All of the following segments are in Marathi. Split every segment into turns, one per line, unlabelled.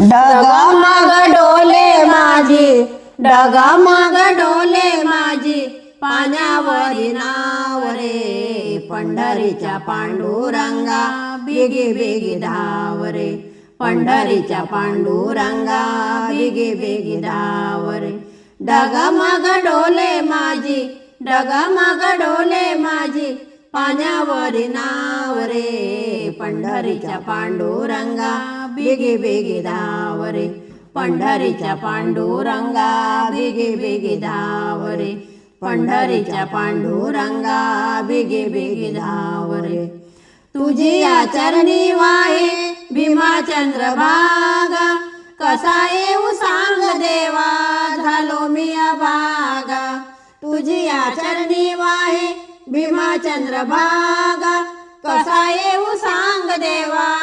डगमग डोले माझी डगमग डोले माझी पाण्यावरी नाव रे पंढरीच्या पांडुरंगा बिगी बिगी धाव रे. पंढरीच्या पांडुरंगा बिगी बिगी धाव रे. डगमग डोले माझी डगमग डोले माझी पाण्यावरी नाव रे पंढरीच्या पांडुरंगा बेगे बिगी धाव रे पंढरीच्या पांडुरंगा बेगे बेगे धाव रे पंढरीच्या पांडुरंगा बेगे बेगे धाव रे तुझी आचरणी वाहे भीमाचंद्र भागा. कसा येऊ सांग देवा झालो मी अभागा. तुझी आचरणी वाहे भीमाचंद्र भागा. कसा येऊ सांग देवा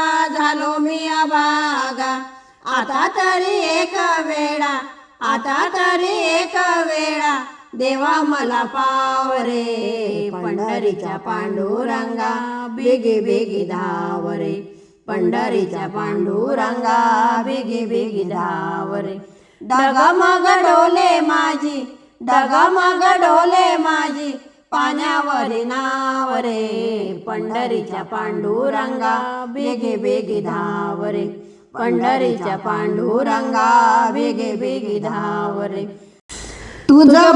आता तरी एक वेळा आता तरी एक वेळा देवा मला पाव रे पंढरीच्या पांडुरंगा बिगी बिगी धाव रे. पंढरीच्या पांडुरंगा बिगी बिगी धाव रे. डगमग डोले माझी डगमग डोले माझी पाण्यावरी नाव रे. पंढरीच्या पांडुरंगा बेगे बेगे धाव रे. पंढरीच्या पांडुरंगा बेगे बेगी धाव रे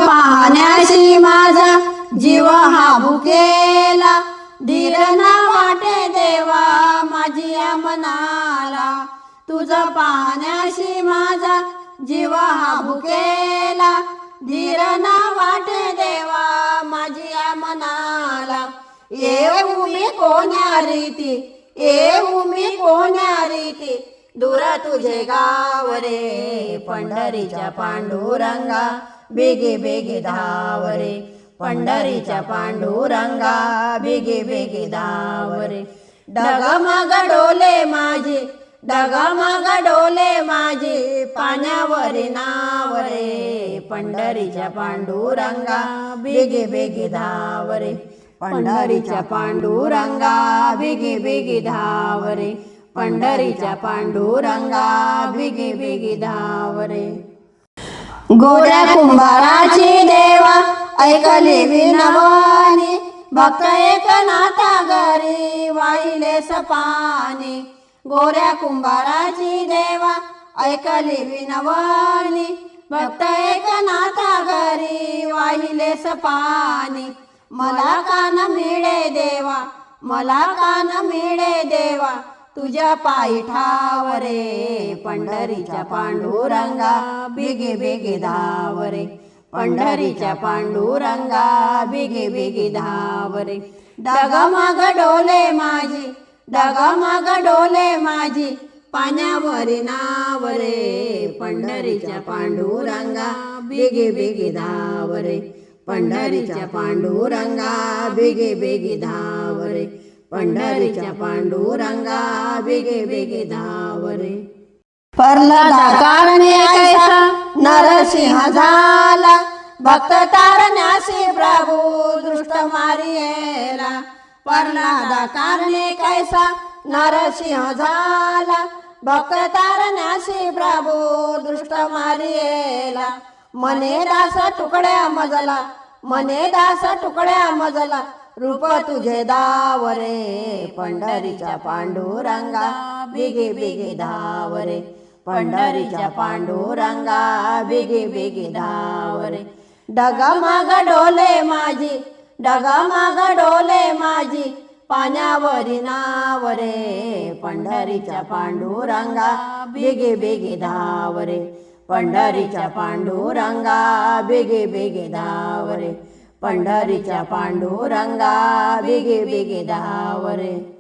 पाहण्याशी माझा जीव हा भुकेला. धीर ना वाटे देवा माझी या मनाला. तुझ पाहण्याशी माझा जीव हा भुकेला. धीर ना वाटे देवा माझी या मनाला. येऊ मी कोण्या रीती येऊ मी कोण्या रीती. दूर तुझे गाव रे पंढरीच्या पांडुरंगा बेगे बेगे धाव रे पंढरीच्या पांडुरंगा बेगे बेगे धाव रे डगमग डोले माझे डगमग डोले माझे पाण्यावरी नाव रे पंढरीच्या पांडुरंगा बेगे बेगे धाव रे पंढरीच्या पांडुरंगा बेगे बेगे धावरे. पंढरीच्या पांडुरंगा बिगी बिगी धावरे. गोऱ्या कुंभाराची देवा ऐकली विनवानी भक्त एक नाता घरी वाहिले सपानी. गोऱ्या कुंभाराची देवा ऐकली विनवानी भक्त एक नाता घरी वाहिले सपानी. मला कान मिळे देवा मला कान मिळे देवा. तुझ्या पायठावरे रे पंढरीच्या पांडुरंगा बेगे बेगे धाव रे पंढरीच्या पांडुरंगा बेगे बेगे धाव रे डगमग डोले माझी डगमग डोले माझी पाण्यावरी नाव रे पंढरीच्या पांडुरंगा बेगे बेगे धाव रे पंढरीच्या पांडुरंगा बेगे बेगे धाव रे पंढरीच्या पांडुरंगा बेगे बेगे धाव रे प्रल्हादा कारणे ऐसा नरसिंह झाला भक्त तारण्यासी प्रभू दृष्ट मारियेला प्रल्हादा कारणे कैसा नरसिंह झाला भक्त तारण्यासी प्रभू दृष्ट मारियेला मने दास तुकड्या मजला. मने दास तुकड्या मजला. रूप तुझे दावरे पंढरीच्या पांडुरंगा बिगे बिगे धाव रे पंढरीच्या पांडुरंगा बिगे बिगे धाव रे डगमग डोले माझी डगमग डोले माझी पाण्यावरी नाव रे पंढरीच्या पांडुरंगा बेगे बेगे धाव रे पंढरीच्या पांडुरंगा बेगे बेगे धाव रे पंढरीच्या पांडुरंगा बेगे बेगे धावरे.